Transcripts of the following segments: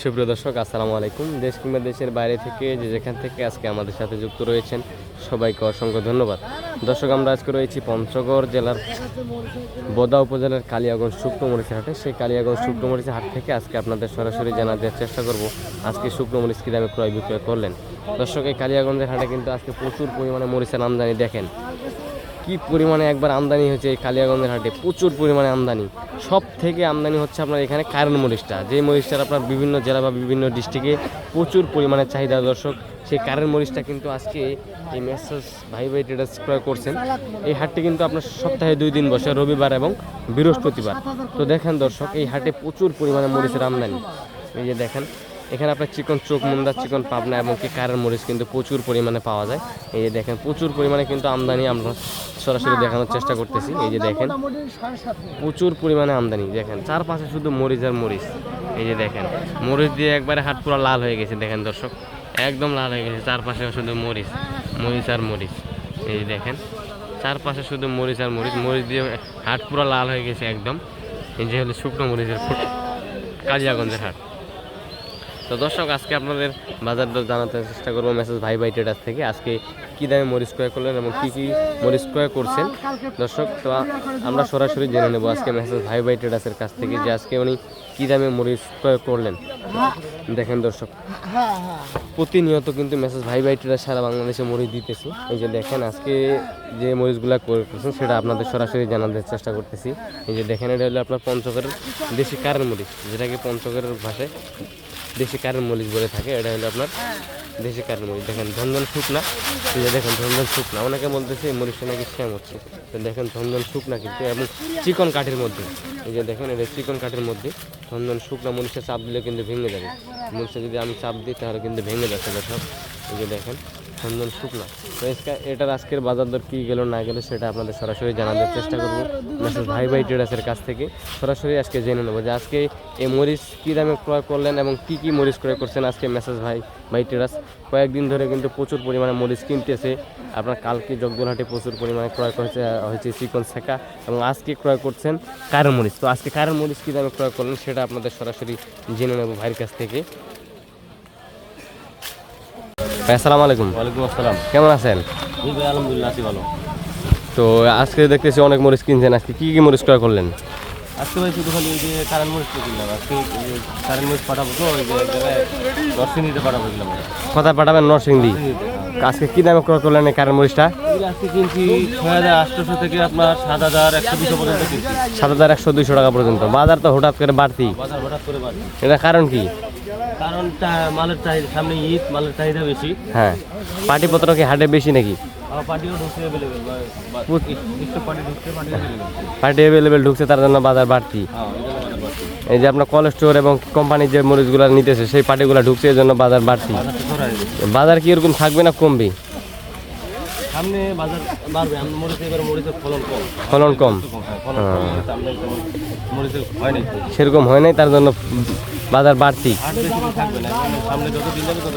সুপ্রিয় দর্শক, আসসালামু আলাইকুম। দেশ কিংবা দেশের বাইরে থেকে যে যেখান থেকে আজকে আমাদের সাথে যুক্ত রয়েছেন, সবাইকে অসংখ্য ধন্যবাদ। দর্শক, আমরা আজকে রয়েছি পঞ্চগড় জেলার বোদা উপজেলার কালিয়াগঞ্জ শুকনো মরিচের হাটে। সেই কালিয়াগঞ্জ শুকনো মরিচের হাট থেকে আজকে আপনাদের সরাসরি জানা দেওয়ার চেষ্টা করব। আজকে শুকনো মরিচ কী দামে ক্রয় বিক্রয় করলেন। দর্শক, এই কালিয়াগঞ্জের হাটে কিন্তু আজকে প্রচুর পরিমাণে মরিচের আমদানি দেখেন। কি পরিমাণে একবার আমদানি হয়েছে এই কালিয়াগঞ্জের হাটে? প্রচুর পরিমাণে আমদানি। সব থেকে আমদানি হচ্ছে আপনার এখানে কারণ মরিচটা। যে মরিচটার আপনার বিভিন্ন জেলা বা বিভিন্ন ডিস্ট্রিক্টে প্রচুর পরিমাণে চাহিদা দর্শক, সেই কারণ মরিচটা কিন্তু আজকে এই মেসেজ ভাই ভাই ট্রেডার্স ক্রয় করছেন। এই হাটটি কিন্তু আপনার সপ্তাহে দুই দিন বসে রবিবার এবং বৃহস্পতিবার। তো দেখেন দর্শক, এই হাটে প্রচুর পরিমাণে মরিচের আমদানি। এই যে দেখেন এখানে আপনার চিকন চোখ, মুন্দা, চিকন পাবনা এবং কি কারের মরিচ কিন্তু প্রচুর পরিমাণে পাওয়া যায়। এই যে দেখেন, প্রচুর পরিমাণে কিন্তু আমদানি আমরা সরাসরি দেখানোর চেষ্টা করতেছি। এই যে দেখেন, প্রচুর পরিমাণে আমদানি। দেখেন, চারপাশে শুধু মরিচ আর মরিচ। এই যে দেখেন, মরিচ দিয়ে একবারে হাট পুরো লাল হয়ে গেছে। দেখেন দর্শক, একদম লাল হয়ে গেছে। চারপাশে শুধু মরিচ মরিচ আর মরিচ। এই যে দেখেন, চারপাশে শুধু মরিচ আর মরিচ। মরিচ দিয়ে হাট পুরো লাল হয়ে গেছে একদম। এই যে হলো শুকনো মরিচের ফুট, কালিয়াগঞ্জের হাট। তো দর্শক, আজকে আপনাদের বাজার দর জানাতে চেষ্টা করব মেসেজ ভাই ভাই ট্রেডার্স থেকে। আজকে কী দামে মরিচ ক্রয় করলেন এবং কী কী মরিচ ক্রয় করছেন? দর্শক, তো আমরা সরাসরি জেনে নেব আজকে মেসেজ ভাই ভাই ট্রেডার্সের কাছ থেকে যে আজকে উনি কী দামে মরিচ ক্রয় করলেন। দেখেন দর্শক, প্রতিনিয়ত কিন্তু মেসেজ ভাই ভাই ট্রেডার সারা বাংলাদেশে মরিচ দিতেছি। এই যে দেখেন, আজকে যে মরিচগুলো করতেছেন সেটা আপনাদের সরাসরি জানানোর চেষ্টা করতেছি। এই যে দেখেন, এটা হলো আপনার পঞ্চগড়ের দেশি কারের মরিচ, যেটাকে পঞ্চগড়ের ভাষায় দেশি কারেন্ট মরিচ বলে থাকে, এটা হলো আপনার দেশি কারেন্ট মরিচ দেখেন, ধনধন শুকনা। দেখেন, ধনধন শুকনা। অনেকে বলতেছে এই মরিচটা নাকি শ্যাম হচ্ছে। তো দেখেন, ধনধন শুকনা কিন্তু, এবং চিকন কাঠের মধ্যে। এই যে দেখেন, এটা চিকন কাঠের মধ্যে ধনধন শুকনা মরিচটা চাপ দিলে কিন্তু ভেঙে যাবে। মরিচটা যদি আমি চাপ দিই, তাহলে কিন্তু ভেঙে যাচ্ছে, দর্শক। এই যে দেখেন ঝনঝন শুকনা। তো এটার আজকের বাজার দর কী গেল না গেল সেটা আপনাদের সরাসরি জানানোর চেষ্টা করব। মেসেজ ভাই ভাই ট্রেডার্সের কাছ থেকে। সরাসরি আজকে জেনে নেব যে আজকে এই মরিচ কী দামে ক্রয় করলেন এবং কী কী মরিচ ক্রয় করছেন আজকে মেসেজ ভাই ভাই ট্রেডার্স। কয়েকদিন ধরে কিন্তু প্রচুর পরিমাণে মরিচ কিনতেছে। আপনার কালকে জগদলহাটে প্রচুর পরিমাণে ক্রয় করেছে, হয়েছে চিকন শেখা এবং আজকে ক্রয় করছেন কারের মরিচ। তো আজকে কারের মরিচ কী দামে ক্রয় করলেন সেটা আপনাদের সরাসরি জেনে নেব ভাইয়ের কাছ থেকে। ভাই আসসালামু আলাইকুম। ওয়ালাইকুম আসসালাম। কেমন আছেন? ভাই আলহামদুলিল্লাহ আছি ভালো। তো আজকে দেখতেছি অনেক মরিচ কিনছেন। আজকে কি কি মরিচ ক্রয় করলেন? আজকে ভাই শুধু খালি ওই যে কারেন্ট মরিচ কিনলাম। আজকে কারেন্ট মরিচ পাঠাবো তো ওই যে এক জায়গায় দর্শনীতে পাঠাবো দিলাম কোথায় পাঠাবেন? নরসিংদী। আজকে কি দামে ক্রয় করলেন এই কারেন্ট মরিচটা? আজকে কিনছি ছয় হাজার আটশোশো থেকে আপনার সাত হাজার একশো দুশো পর্যন্ত কিনছি। সাত হাজার একশো দুইশো টাকা পর্যন্ত। বাজার তো হঠাৎ করে বাড়তি। বাজার হঠাৎ করে বাড়ি এটা কারণ কি? কারণ মালের চাহিদা সামনে ঈদ মালের চাহিদা বেশি। হ্যাঁ। পাটিপত্র কি হাটে বেশি নাকি? পার্টি অ্যাভেলেবেল ঢুকছে তার জন্য বাজার বাড়তি। হ্যাঁ এই জন্য বাজার বাড়ছে এই যে আপনার কলেজ স্টোর এবং কোম্পানির যে মরিচগুলো নিতেছে সেই পার্টিগুলো ঢুকছে এর জন্য বাজার বাড়তি। বাজার কি এরকম থাকবে না কমবে? সামনে বাজার বাড়বে আমি মরিচে এবার মরিচের ফলন কম। ফলন কম? কম হয় হয়। সেরকম হয় নাই তার জন্য বাজার বাড়তি।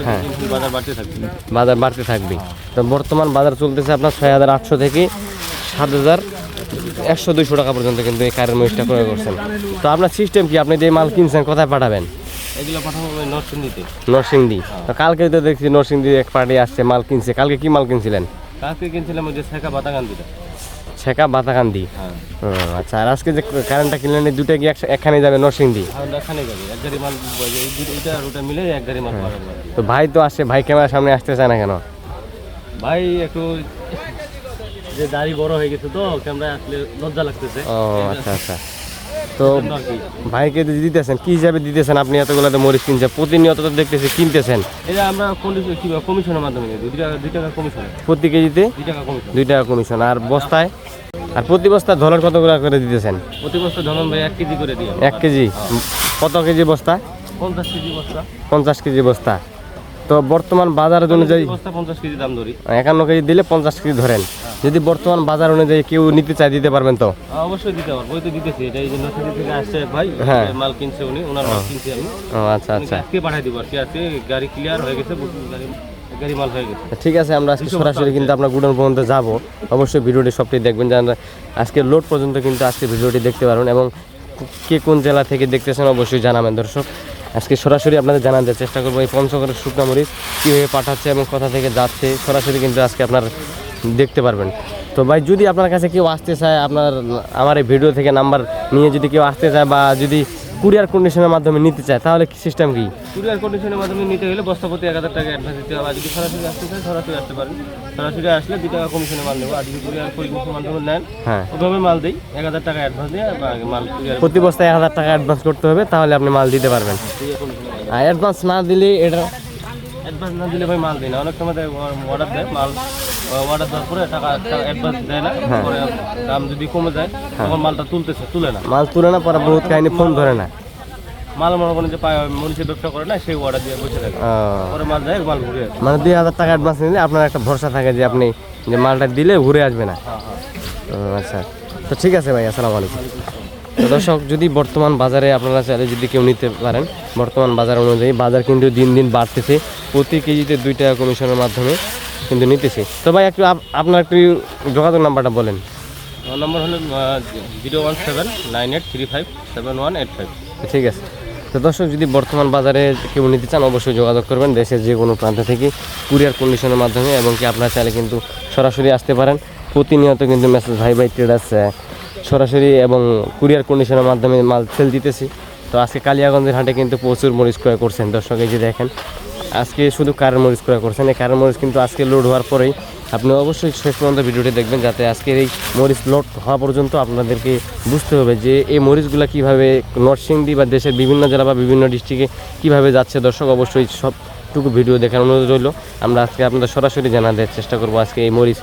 হ্যাঁ। বাজার বাড়তে থাকবে। বাজার বাড়তে থাকবে। তো বর্তমান বাজার চলতেছে আপনার ছয় হাজার আটশো থেকে সাত হাজার একশো দুইশো টাকা পর্যন্ত কিন্তু এই কারের মরিচটা ক্রয় করছেন। তো আপনার সিস্টেম কি? আপনি যে মাল কিনছেন কোথায় পাঠাবেন? এগুলো পাঠাবো নরসিংদীতে। নরসিংদী। তো কালকে তো দেখছি নরসিংদী এক পার্টি আসছে মাল কিনছে। কালকে কি মাল কিনছিলেন? কালকে কিনছিলাম ওই যে শেখা বাতাকান্দিটা ছেকা বাতাকান্দি হ্যাঁ। আচ্ছা আর আজকে যে কারেন্টটা কিনলেন দুটা কি একখানে যাবে নরসিংদী? আর এখানে যাবে এক গাড়ি মাল এটা আর ওটা মিলে এক গাড়ি মাল পাওয়া তো ভাই তো আসছে ভাই ক্যামেরার সামনে আসতে চায় না কেন? ভাই একটু যে দাড়ি বড় হয়ে গেছে তো ক্যামেরা আসলে লজ্জা লাগতেছে। ও আচ্ছা আচ্ছা। তো। ভাইকে দিতেছেন কি হিসাবে দিতেছেন আপনি এতগুলো তো মরিচ কিনছেন? প্রতিনিয়ত তো দেখতেছি কিনতেছেন। যে আমরা কমিশনের মাধ্যমে দুই টাকা দুই টাকা কমিশন প্রতি কেজিতে দুই টাকা কমিশন আর বস্তায় আর প্রতি বস্তা ধরন কত করে করে দিতেছেন? প্রতি বস্তা ধরুন ভাই এক কেজি করে দিই এক কেজি। কত কেজি বস্তা? পঞ্চাশ কেজি বস্তা। পঞ্চাশ কেজি বস্তা। তো বর্তমান বাজার অনুযায়ী পঞ্চাশ কেজি দাম ধরি। একান্ন কেজি দিলে পঞ্চাশ কেজি ধরেন। যদি বর্তমান বাজার অনুযায়ী কেউ নিতে চায় দিতে পারবেন তো? অবশ্যই দিতে পারব। ওই তো দিতেছি এটা এই যে থেকে আসছে ভাই হ্যাঁ। মাল কিনছে উনি ওনার মাল কিনছি আমি। আচ্ছা আচ্ছা। আজকে পাঠাই দিব আর কি আজকে গাড়ি ক্লিয়ার হয়ে গেছে গাড়ি এক গাড়ি মাল গেছে। ঠিক আছে আমরা আজকে সরাসরি কিন্তু আপনার গুডন পর্যন্ত যাব। অবশ্যই ভিডিওটি সবটি দেখবেন যেন আজকে লোড পর্যন্ত কিন্তু আজকে ভিডিওটি দেখতে পারবেন এবং কে কোন জেলা থেকে দেখতেছেন অবশ্যই জানাবেন দর্শক। আজকে সরাসরি আপনাদের জানাতে চেষ্টা করব এই পঞ্চগড়ের শুকনা মরিচ কীভাবে পাঠাচ্ছে এবং কোথা থেকে যাচ্ছে, সরাসরি কিন্তু আজকে আপনার দেখতে পারবেন। তো ভাই, যদি আপনার কাছে কেউ আসতে চায়, আপনার, আমার এই ভিডিও থেকে নাম্বার নিয়ে যদি কেউ আসতে চায় বা যদি কুরিয়ার কন্ডিশনের মাধ্যমে নিতে চায় তাহলে কি সিস্টেম কি? কুরিয়ার কন্ডিশনের মাধ্যমে নিতে হলে বস্তাপতি এক হাজার টাকা অ্যাডভান্স দিতে হবে। আর যদি সরাসরি আসতে চান সরাসরি আসতে পারেন। সরাসরি আসলে দু টাকা কমিশনে মাল নেব। আর যদি কুরিয়ার পরিবহনের মাধ্যমে নেন হ্যাঁ। ওভাবে মাল দিই। এক হাজার টাকা অ্যাডভান্স দিয়ে মাল কুরিয়ার প্রতি বস্তায় এক হাজার টাকা অ্যাডভান্স করতে হবে তাহলে আপনি মাল দিতে পারবেন। আর অ্যাডভান্স না দিলে এটা অ্যাডভান্স না দিলে ভাই মাল দিই না। অনেক সময় অর্ডার দেয় মাল অর্ডার দেওয়ার পরে টাকা অ্যাডভান্স দেয় না পরে দাম যদি কমে যায় তখন মালটা তুলতেছে তুলে না। মাল তুলে না পরে বহুত কাহিনী ফোন ধরে না। মাল মনে করেন যে মরিচের ব্যবসা করে না সেই অর্ডার দিয়ে বসে থাকে। পরে মাল যায় মাল ঘুরে মানে দুই হাজার টাকা অ্যাডভান্স নিলে আপনার একটা ভরসা থাকে যে আপনি যে মালটা দিলে ঘুরে আসবে না। হ্যাঁ হ্যাঁ। আচ্ছা। তো ঠিক আছে ভাই আসসালামু আলাইকুম। তো দর্শক যদি বর্তমান বাজারে আপনারা চাইলে যদি কেউ নিতে পারেন বর্তমান বাজার অনুযায়ী বাজার কিন্তু দিন দিন বাড়তেছে। প্রতি কেজিতে দুই টাকা কমিশনের মাধ্যমে। কিন্তু নিতেছে। তো ভাই একটু আপ- আপনার একটু যোগাযোগ নাম্বারটা বলেন। আমার নম্বর হলো zero one seven nine eight three five seven one eight five. ঠিক আছে। তো দর্শক যদি বর্তমান বাজারে কেউ নিতে চান অবশ্যই যোগাযোগ করবেন দেশের যে কোনো প্রান্ত থেকে কুরিয়ার কন্ডিশনের মাধ্যমে এবং কি আপনারা চাইলে কিন্তু সরাসরি আসতে পারেন। প্রতিনিয়ত কিন্তু মেসেজ ভাই ভাই ট্রেডার্স সরাসরি এবং কুরিয়ার কন্ডিশনের মাধ্যমে মাল সেল দিতেছি। তো আজকে কালিয়াগঞ্জের হাটে কিন্তু প্রচুর মরিচ ক্রয় করছেন। দর্শক এই যে দেখেন আজকে শুধু কারের মরিচ ক্রয় করছেন, এই কারের মরিচ কিন্তু আজকে লোড হওয়ার পরেই আপনি অবশ্যই শেষ পর্যন্ত ভিডিওটি দেখবেন যাতে আজকের এই মরিচ লোড হওয়া পর্যন্ত আপনাদেরকে বুঝতে হবে যে এই মরিচগুলো কীভাবে নরসিংদী বা দেশের বিভিন্ন জেলা বা বিভিন্ন ডিস্ট্রিক্টে কীভাবে যাচ্ছে। দর্শক, অবশ্যই সবটুকু ভিডিও দেখার অনুরোধ রইল। আমরা আজকে আপনাদের সরাসরি জানা দেওয়ার চেষ্টা করব আজকে এই মরিচ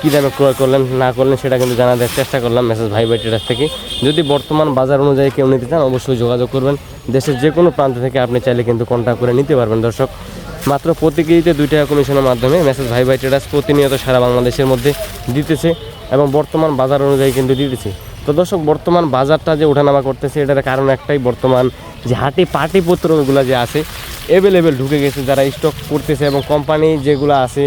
কী দামে ক্রয় করলেন, না করলেন, সেটা কিন্তু জানা দেওয়ার চেষ্টা করলাম মেসেজ ভাই ভাই থেকে। যদি বর্তমান বাজার অনুযায়ী কেউ নিতে চান, অবশ্যই যোগাযোগ করবেন। দেশের যে কোনো প্রান্ত থেকে আপনি চাইলে কিন্তু কন্ট্যাক্ট করে নিতে পারবেন, দর্শক। মাত্র প্রতি কেজিতে দুই টাকা কমিশনের মাধ্যমে মেসেজ ভাই ভাই ট্রেডার্স প্রতিনিয়ত সারা বাংলাদেশের মধ্যে দিতেছে এবং বর্তমান বাজার অনুযায়ী কিন্তু দিতেছে। তো দর্শক, বর্তমান বাজারটা যে ওঠানামা করতেছে, এটার কারণ একটাই, বর্তমান যে হাটে পাটিপত্রগুলো যে আছে অ্যাভেলেবেল ঢুকে গেছে, যারা স্টক করতেছে এবং কোম্পানি যেগুলো আছে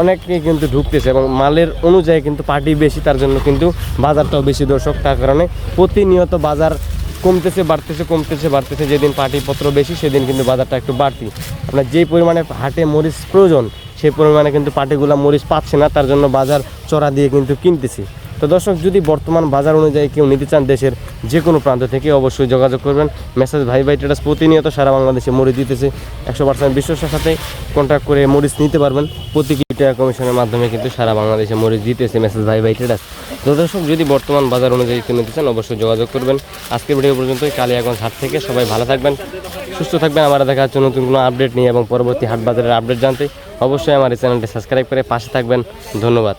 অনেকেই কিন্তু ঢুকতেছে এবং মালের অনুযায়ী কিন্তু পার্টি বেশি, তার জন্য কিন্তু বাজারটাও বেশি দর্শক। তার কারণে প্রতিনিয়ত বাজার কমতেছে, বাড়তেছে কমতেছে, বাড়তেছে। যেদিন পাটিপত্র বেশি, সেদিন কিন্তু বাজারটা একটু বাড়তি। আপনার যেই পরিমাণে হাটে মরিচ প্রয়োজন সেই পরিমাণে কিন্তু পাটিগুলা মরিচ পাচ্ছে না, তার জন্য বাজার চড়া দিয়ে কিন্তু কিনতেছি। তো দর্শক, যদি বর্তমান বাজার অনুযায়ী কেউ নিতে চান দেশের যে কোনো প্রান্ত থেকে, অবশ্যই যোগাযোগ করবেন। মেসেজ ভাই ভাই ট্রেডার্স প্রতিনিয়ত সারা বাংলাদেশে মরিচ দিতেছে। একশো পার্সেন্ট বিশ্বাসের সাথে কন্ট্যাক্ট করে মরিচ নিতে পারবেন। প্রতি কেজি কমিশনের মাধ্যমে কিন্তু সারা বাংলাদেশে মরিচ দিতেছে মেসেজ ভাই ভাই ট্রেডার্স তো দর্শক, যদি বর্তমান বাজার অনুযায়ী কিনে নিতে চান, অবশ্যই যোগাযোগ করবেন। আজকের ভিডিও পর্যন্তই। কালিয়াগঞ্জ হাট থেকে সবাই ভালো থাকবেন, সুস্থ থাকবেন। আমার দেখা হচ্ছে নতুন কোনো আপডেট নিয়ে এবং পরবর্তী হাট বাজারের আপডেট জানতে। অবশ্যই আমার এই চ্যানেলটি সাবস্ক্রাইব করে পাশে থাকবেন। ধন্যবাদ।